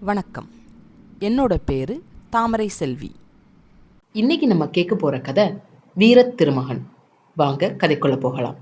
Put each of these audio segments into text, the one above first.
வணக்கம். என்னோட பேரு தாமரை செல்வி. இன்னைக்கு நம்ம கேட்க போற கதை வீரத் திருமகன். வாங்க கதைக்குள்ள போகலாம்.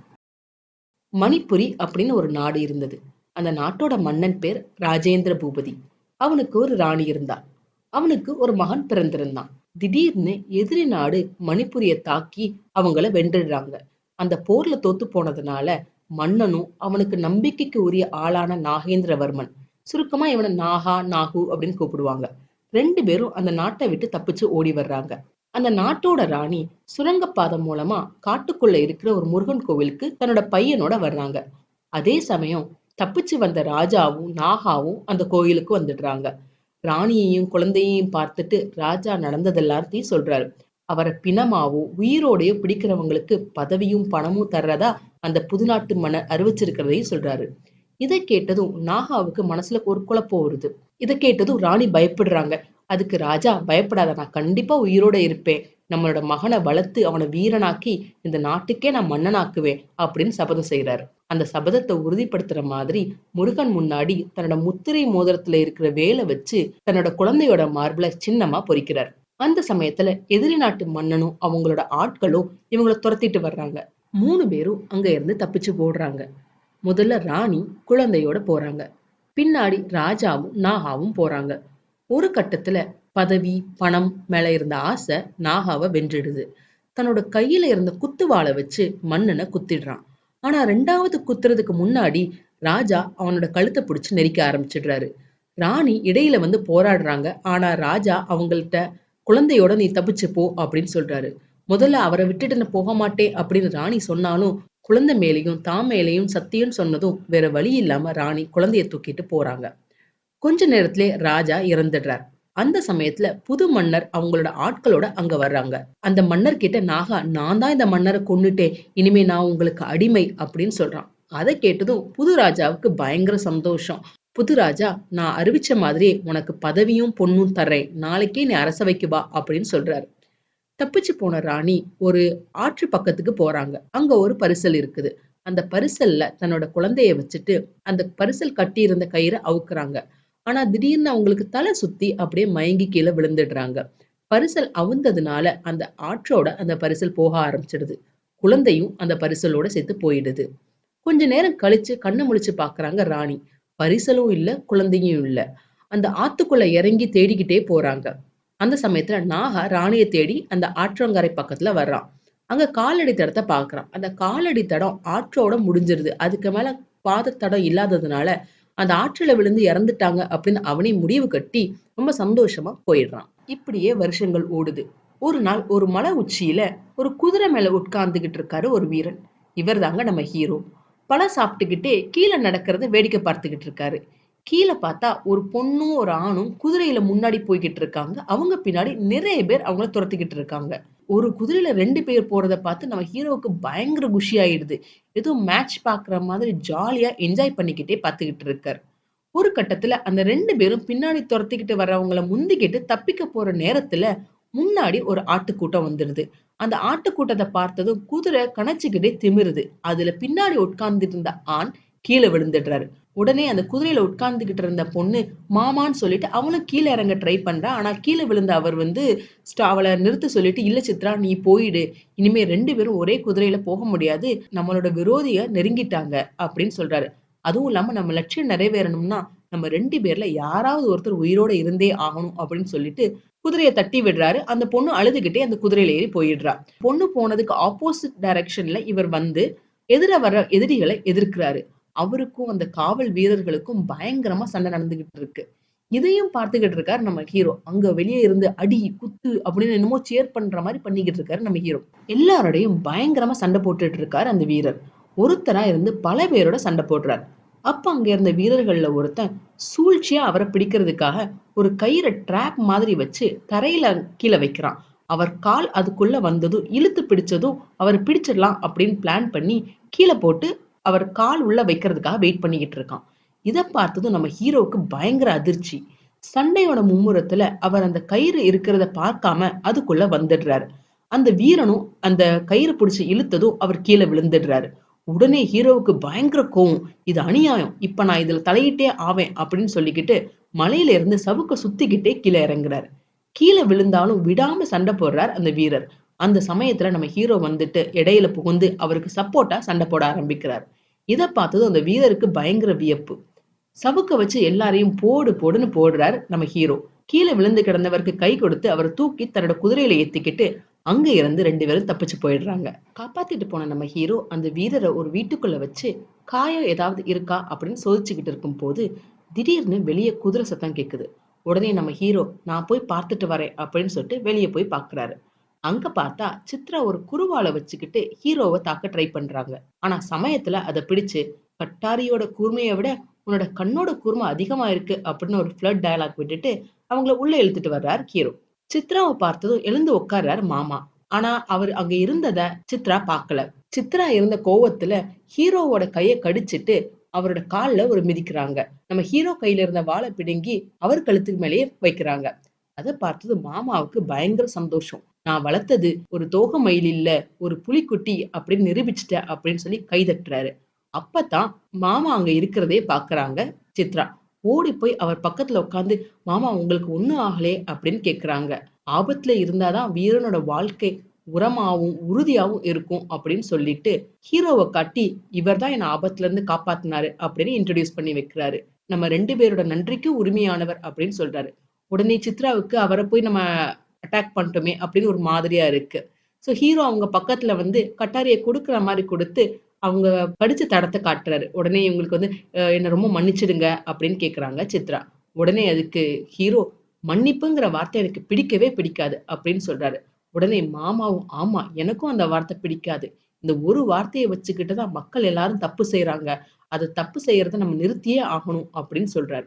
மணிப்புரி அப்படின்னு ஒரு நாடு இருந்தது. அந்த நாட்டோட மன்னன் பேர் ராஜேந்திர பூபதி. அவனுக்கு ஒரு ராணி இருந்தா. அவனுக்கு ஒரு மகன் பிறந்திருந்தான். திடீர்னு எதிரி நாடு மணிப்புரிய தாக்கி அவங்கள வென்றுடுறாங்க. அந்த போர்ல தோத்து போனதுனால மன்னனும் அவனுக்கு நம்பிக்கைக்கு உரிய ஆளான நாகேந்திரவர்மன். சுருக்கமா இவனை நாகா நாகு அப்படின்னு கூப்பிடுவாங்க. ரெண்டு பேரும் அந்த நாட்டை விட்டு தப்பிச்சு ஓடி வர்றாங்க. அந்த நாட்டோட ராணி சுரங்கப்பாதை மூலமா காட்டுக்குள்ள இருக்கிற ஒரு முருகன் கோவிலுக்கு தன்னோட பையனோட வர்றாங்க. அதே சமயம் தப்பிச்சு வந்த ராஜாவும் நாகாவும் அந்த கோயிலுக்கு வந்துடுறாங்க. ராணியையும் குழந்தையையும் பார்த்துட்டு ராஜா நடந்ததெல்லாத்தையும் சொல்றாரு. அவரை பிணமாவோ உயிரோடையோ பிடிக்கிறவங்களுக்கு பதவியும் பணமும் தர்றதா அந்த புதுநாட்டு மன்னர் அறிவிச்சிருக்கிறதையும் சொல்றாரு. இதை கேட்டதும் நாகாவுக்கு மனசுல ஒரு குழப்பம் வருது. இதை கேட்டதும் ராணி பயப்படுறாங்க. அதுக்கு ராஜா பயப்படாத நான் கண்டிப்பா உயிரோட இருப்பேன். நம்மளோட மகனை வளர்த்து அவனை வீரனாக்கி இந்த நாட்டுக்கே நான் மன்னனாக்குவேன் அப்படின்னு சபதம் செய்யறாரு அந்த சபதத்தை உறுதிப்படுத்துற மாதிரி முருகன் முன்னாடி தன்னோட முத்திரை மோதிரத்துல இருக்கிற வேலை வச்சு தன்னோட குழந்தையோட மார்பிள சின்னமா பொறிக்கிறார். அந்த சமயத்துல எதிரி நாட்டு மன்னனும் அவங்களோட ஆட்களும் இவங்கள துரத்திட்டு வர்றாங்க. மூணு பேரும் அங்க இருந்து தப்பிச்சு போடுறாங்க முதல்ல ராணி குழந்தையோட போறாங்க. பின்னாடி ராஜாவும் நாகாவும் போறாங்க. ஒரு கட்டத்துல பதவி பணம் மேல இருந்த ஆசை நாகாவை வென்றிடுது. தன்னோட கையில இருந்த குத்துவாளை வச்சு மன்னனை குத்திடுறான். ஆனா ரெண்டாவது குத்துறதுக்கு முன்னாடி ராஜா அவனோட கழுத்தை பிடிச்சு நெரிக்க ஆரம்பிச்சிடுறாரு. ராணி இடையில வந்து போராடுறாங்க. ஆனா ராஜா அவங்கள்ட்ட குழந்தையோட நீ தப்பிச்சு போ அப்படின்னு சொல்றாரு. முதல்ல அவரை விட்டுட்டு போக மாட்டேன் அப்படின்னு ராணி சொன்னாலும் குழந்தை மேலையும் தான் மேலையும் சத்தியம் சொன்னதும் வேற வழி இல்லாம ராணி குழந்தைய தூக்கிட்டு போறாங்க. கொஞ்ச நேரத்திலே ராஜா இறந்துடுறார். அந்த சமயத்துல புது மன்னர் அவங்களோட ஆட்களோட அங்க வர்றாங்க. அந்த மன்னர் கிட்ட நாகா நான் தான் இந்த மன்னரை கொண்டுட்டேன் இனிமே நான் உங்களுக்கு அடிமை அப்படின்னு சொல்றான். அதை கேட்டதும் புது ராஜாவுக்கு பயங்கர சந்தோஷம். புது ராஜா நான் அறிவிச்ச மாதிரியே உனக்கு பதவியும் பொண்ணும் தர்றேன். நாளைக்கே நீ அரசவைக்கு வா அப்படின்னு சொல்றாரு. தப்பிச்சு போன ராணி ஒரு ஆற்று பக்கத்துக்கு போறாங்க. அங்க ஒரு பரிசல் இருக்குது. அந்த பரிசல்ல தன்னோட குழந்தைய வச்சுட்டு அந்த பரிசல் கட்டி இருந்த கயிறை அவுக்குறாங்க. ஆனா திடீர்னு அவங்களுக்கு தலை சுத்தி அப்படியே மயங்கி கீழே விழுந்துடுறாங்க. பரிசல் அவுந்ததுனால அந்த ஆற்றோட அந்த பரிசல் போக ஆரம்பிச்சிடுது. குழந்தையும் அந்த பரிசலோட சேர்த்து போயிடுது. கொஞ்ச நேரம் கழிச்சு கண்ணு முழிச்சு பாக்குறாங்க ராணி. பரிசலும் இல்ல குழந்தையும் இல்ல. அந்த ஆத்துக்குள்ள இறங்கி தேடிக்கிட்டே போறாங்க. அந்த சமயத்துல நாகா ராணியை தேடி அந்த ஆற்றங்கரை பக்கத்துல வர்றான் அங்க காலடி தடத்தை பாக்குறான். அந்த காலடி தடம் ஆற்றோட முடிஞ்சிருது. அதுக்கு மேல பாத தடம் இல்லாததுனால அந்த ஆற்றுல விழுந்து இறந்துட்டாங்க அப்படின்னு அவனே முடிவு கட்டி ரொம்ப சந்தோஷமா போயிடுறான். இப்படியே வருஷங்கள் ஓடுது. ஒரு நாள் ஒரு மலை உச்சியில ஒரு குதிரை மேல உட்கார்ந்துகிட்டு இருக்காரு ஒரு வீரன். இவர் தாங்க நம்ம ஹீரோ பழம் சாப்பிட்டுக்கிட்டே கீழே நடக்கிறத வேடிக்கை பார்த்துக்கிட்டு இருக்காரு. கீழே பார்த்தா ஒரு பொண்ணும் ஒரு ஆணும் குதிரையில முன்னாடி போய்கிட்டு இருக்காங்க. அவங்க பின்னாடி நிறைய பேர் அவங்கள துரத்திக்கிட்டு இருக்காங்க. ஒரு குதிரையில ரெண்டு பேர் போறத பார்த்து நம்ம ஹீரோவுக்கு பயங்கர குஷி ஆயிடுது ஏதோ மேட்ச் பாக்குற மாதிரி ஜாலியா என்ஜாய் பண்ணிக்கிட்டே பார்த்துக்கிட்டு இருக்காரு. ஒரு கட்டத்துல அந்த ரெண்டு பேரும் பின்னாடி துரத்திக்கிட்டு வர்றவங்கள முந்திக்கிட்டு தப்பிக்க போற நேரத்துல முன்னாடி ஒரு ஆட்டுக்கூட்டம் வந்துடுது. அந்த ஆட்டுக்கூட்டத்தை பார்த்ததும் குதிரை கணச்சுக்கிட்டே திமிருது. அதுல பின்னாடி உட்கார்ந்துட்டு இருந்த ஆண் கீழே விழுந்துடுறாரு. உடனே அந்த குதிரையில உட்கார்ந்துகிட்டு இருந்த பொண்ணு மாமான்னு சொல்லிட்டு அவனும் கீழே இறங்க ட்ரை பண்றா. ஆனா கீழே விழுந்த அவர் வந்து அவளை நிறுத்த சொல்லிட்டு இல்ல சித்ரா நீ போயிடு. இனிமே ரெண்டு பேரும் ஒரே குதிரையில போக முடியாது. நம்மளோட விரோதிய நெருங்கிட்டாங்க. அப்படின்னு சொல்றாரு. அதுவும் இல்லாம நம்ம லட்சியம் நிறைவேறணும்னா நம்ம ரெண்டு பேர்ல யாராவது ஒருத்தர் உயிரோட இருந்தே ஆகணும் அப்படின்னு சொல்லிட்டு குதிரையை தட்டி விடுறாரு. அந்த பொண்ணு அழுதுகிட்டே அந்த குதிரையில ஏறி போயிடுறா. பொண்ணு போனதுக்கு ஆப்போசிட் டைரக்ஷன்ல இவர் வந்து எதிர வர எதிரிகளை எதிர்க்கிறாரு. அவருக்கும் அந்த காவல் வீரர்களுக்கும் பயங்கரமா சண்டை நடந்துகிட்டு இருக்கு. இதையும் பார்த்துக்கிட்டு இருக்காரு நம்ம ஹீரோ அங்க வெளியே இருந்து அடி குத்து அப்படின்னு என்னமோ சேர் பண்ற மாதிரி பண்ணிக்கிட்டு இருக்காரு நம்ம ஹீரோ எல்லாரோடையும் பயங்கரமா சண்டை போட்டுட்டு இருக்காரு அந்த வீரர். ஒருத்தரா இருந்து பல பேரோட சண்டை போடுறாரு. அப்ப அங்க இருந்த வீரர்கள்ல ஒருத்தன் சூழ்ச்சியா அவரை பிடிக்கிறதுக்காக ஒரு கயிறை ட்ராப் மாதிரி வச்சு தரையில கீழே வைக்கிறான். அவர் கால் அதுக்குள்ள வந்ததும் இழுத்து பிடிச்சதும் அவர் பிடிச்சிடலாம் அப்படின்னு பிளான் பண்ணி கீழே போட்டு அவர் கால் உள்ள வைக்கிறதுக்காக வெயிட் பண்ணிக்கிட்டு இருக்கான். இதை பார்த்ததும் நம்ம ஹீரோவுக்கு பயங்கர அதிர்ச்சி. சண்டையோட மும்முரத்துல அவர் அந்த கயிறு இருக்கிறத பார்க்காம அதுக்குள்ள வந்துடுறாரு. அந்த வீரனும் அந்த கயிறு பிடிச்சி இழுத்ததும் அவர் கீழே விழுந்துடுறாரு. உடனே ஹீரோவுக்கு பயங்கர கோவம். இது அநியாயம். இப்ப நான் இதுல தலையிட்டே ஆவேன் அப்படின்னு சொல்லிக்கிட்டு மலையில இருந்து சவுக்க சுத்திக்கிட்டே கீழே இறங்குறாரு. கீழே விழுந்தாலும் விடாம சண்டை போடுறார் அந்த வீரர். அந்த சமயத்துல நம்ம ஹீரோ வந்துட்டு இடையில புகுந்து அவருக்கு சப்போர்ட்டா சண்டை போட ஆரம்பிக்கிறார். இதை பார்த்தது அந்த வீரருக்கு பயங்கர வியப்பு. சவுக்க வச்சு எல்லாரையும் போடு போடுன்னு போடுறார் நம்ம ஹீரோ கீழே விழுந்து கிடந்தவருக்கு கை கொடுத்து அவரை தூக்கி தன்னோட குதிரையில ஏத்திக்கிட்டு அங்க இருந்து ரெண்டு பேரும் தப்பிச்சு போயிடுறாங்க. காப்பாத்திட்டு போன நம்ம ஹீரோ அந்த வீரரை ஒரு வீட்டுக்குள்ள வச்சு காயம் ஏதாவது இருக்கா? அப்படின்னு சோதிச்சுக்கிட்டு இருக்கும் போது திடீர்னு வெளியே குதிரை சத்தம் கேக்குது. உடனே நம்ம ஹீரோ நான் போய் பார்த்துட்டு வரேன் அப்படின்னு சொல்லிட்டு வெளியே போய் பாக்குறாரு. அங்க பார்த்தா சித்ரா ஒரு குருவால வச்சுக்கிட்டு ஹீரோவை தாக்க ட்ரை பண்றாங்க. ஆனா சமயத்துல அதை பிடிச்சு கட்டாரியோட கூர்மையை விட உன்னோட கண்ணோட கூர்மை அதிகமா இருக்கு அப்படின்னு ஒரு ஃபிளட் டயலாக் விட்டுட்டு அவங்கள உள்ள இழுத்துட்டு வர்றார் ஹீரோ. சித்ராவை பார்த்ததும் எழுந்து உட்கார்றாரு மாமா. ஆனா அவர் அங்க இருந்தத சித்ரா பார்க்கல. சித்ரா இருந்த கோவத்துல ஹீரோவோட கையை கடிச்சிட்டு அவரோட கால்ல ஒரு மிதிக்கிறாங்க. நம்ம ஹீரோ கையில இருந்த வாளை பிடுங்கி அவர் கழுத்துக்கு மேலேயே வைக்கிறாங்க. அதை பார்த்தது மாமாவுக்கு பயங்கர சந்தோஷம். நான் வளர்த்தது ஒரு தோக மயில் இல்ல ஒரு புலிக்குட்டி அப்படின்னு நிரூபிச்சிட்டேன் அப்படின்னு சொல்லி கை தட்டுறாரு. அப்பதான் மாமா அங்க இருக்கிறதே பாக்குறாங்க சித்ரா. ஓடி போய் அவர் பக்கத்துல உட்காந்து மாமா உங்களுக்கு ஒண்ணும் ஆகலே அப்படின்னு கேக்குறாங்க. ஆபத்துல இருந்தாதான் வீரனோட வாழ்க்கை உரமாவும் உறுதியாவும் இருக்கும் அப்படின்னு சொல்லிட்டு ஹீரோவை காட்டி இவர் தான் என்ன ஆபத்துல இருந்து காப்பாத்தினாரு அப்படின்னு இன்ட்ரடியூஸ் பண்ணி வைக்கிறாரு. நம்ம ரெண்டு பேரோட நன்றிக்கு உரிமையானவர் அப்படின்னு சொல்றாரு. உடனே சித்ராவுக்கு அவரை போய் நம்ம அட்டாக் பண்ணிட்டோமே அப்படின்னு ஒரு மாதிரியா இருக்கு. ஸோ ஹீரோ அவங்க பக்கத்துல வந்து கட்டாரியை கொடுக்குற மாதிரி கொடுத்து அவங்க படிச்ச தடத்தை காட்டுறாரு. உடனே இவங்களுக்கு வந்து என்ன ரொம்ப மன்னிச்சிடுங்க அப்படின்னு கேட்குறாங்க சித்ரா. உடனே அதுக்கு ஹீரோ மன்னிப்புங்கிற வார்த்தை எனக்கு பிடிக்கவே பிடிக்காது அப்படின்னு சொல்றாரு. உடனே மாமாவும் ஆமா எனக்கும் அந்த வார்த்தை பிடிக்காது. இந்த ஒரு வார்த்தையை வச்சுக்கிட்டு தான் மக்கள் எல்லாரும் தப்பு செய்யறாங்க அதை தப்பு செய்யறத நம்ம நிறுத்தியே ஆகணும் அப்படின்னு சொல்றாரு.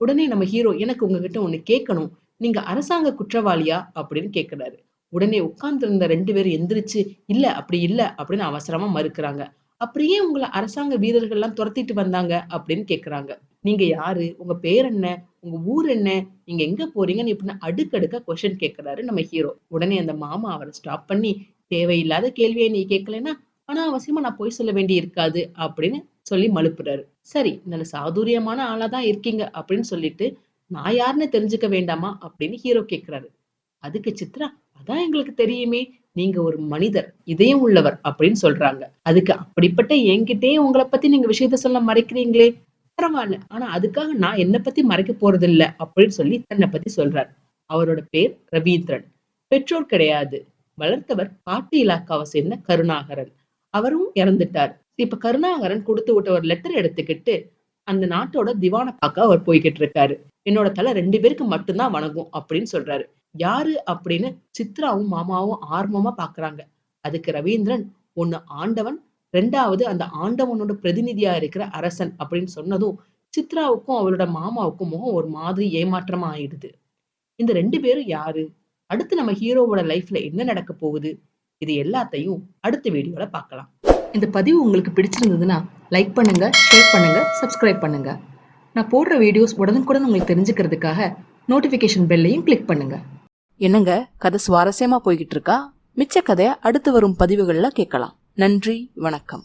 உடனே நம்ம ஹீரோ எனக்கு உங்ககிட்ட ஒண்ணு கேட்கணும். நீங்க அரசாங்க குற்றவாளியா? அப்படின்னு கேட்கிறாரு உடனே உட்கார்ந்திருந்த ரெண்டு பேரும் எந்திரிச்சு இல்ல அப்படி இல்ல அப்படின்னு அவசரமா மறுக்கிறாங்க. அப்படியே உங்களை அரசாங்க வீரர்கள் எல்லாம் துரத்திட்டு வந்தாங்க? அப்படின்னு கேக்குறாங்க. நீங்க யாரு? உங்க பேர் என்ன? உங்க ஊர் என்ன? நீங்க எங்க போறீங்கன்னு இப்படின்னு அடுக்கடுக்கா கொஸ்டின் கேக்குறாரு நம்ம ஹீரோ. உடனே அந்த மாமா அவரை ஸ்டாப் பண்ணி தேவையில்லாத கேள்வியை நீ கேட்கலன்னா அவசியமா நான் போய் சொல்ல வேண்டி இருக்காது அப்படின்னு சொல்லி மழுப்புறாரு. சரி நல்ல சாதுரியமான ஆளா தான் இருக்கீங்க அப்படின்னு சொல்லிட்டு நான் யாருன்னு தெரிஞ்சுக்க வேண்டாமா அப்படின்னு ஹீரோ கேக்குறாரு. அதுக்கு சித்ரா அதான் எங்களுக்கு தெரியுமே நீங்க ஒரு மனிதர் இதயம் உள்ளவர் அப்படின்னு சொல்றாங்க. அதுக்கு அப்படிப்பட்ட என்கிட்டயே உங்களை பத்தி நீங்க விஷயத்த சொல்ல மறைக்கிறீங்களே? பரவாயில்ல ஆனா அதுக்காக நான் என்ன பத்தி மறைக்க போறது இல்ல அப்படின்னு சொல்லி தன்னை பத்தி சொல்றாரு. அவரோட பேர் ரவீந்திரன். பெற்றோர் கிடையாது வளர்த்தவர் காட்டு இலாக்காவை சேர்ந்த கருணாகரன். அவரும் இறந்துட்டார். இப்ப கருணாகரன் கொடுத்து விட்ட ஒரு லெட்டர் எடுத்துக்கிட்டு அந்த நாட்டோட திவான பார்க்க அவர் போய்கிட்டு இருக்காரு. என்னோட தலை ரெண்டு பேருக்கு மட்டும்தான் வணங்கும் அப்படின்னு சொல்றாரு. யாரு அப்படின்னு சித்ராவும் மாமாவும் ஆர்வமா பாக்குறாங்க. அதுக்கு ரவீந்திரன் ஒன்னு ஆண்டவன் ரெண்டாவது அந்த ஆண்டவனோட பிரதிநிதியா இருக்கிற அரசன் அப்படின்னு சொன்னதும் சித்ராவுக்கும் அவளோட மாமாவுக்கும் முகம் ஒரு மாதிரி ஏமாற்றமா ஆயிடுது. இந்த ரெண்டு பேரும் யாரு? அடுத்து நம்ம ஹீரோவோட லைஃப்ல என்ன நடக்க போகுது? இது எல்லாத்தையும் அடுத்த வீடியோல பார்க்கலாம். இந்த பதிவு உங்களுக்கு பிடிச்சிருந்ததுன்னா லைக் பண்ணுங்க ஷேர் பண்ணுங்க சப்ஸ்கிரைப் பண்ணுங்க. நான் போடுற வீடியோஸ் உடனுக்குடன் உங்களுக்கு தெரிஞ்சுக்கிறதுக்காக நோட்டிஃபிகேஷன் பெல்லையும் கிளிக் பண்ணுங்க. என்னங்க கதை சுவாரஸ்யமா போய்கிட்டு இருக்கா? மிச்ச கதையை அடுத்து வரும் பதிவுகளில் கேட்கலாம். நன்றி வணக்கம்.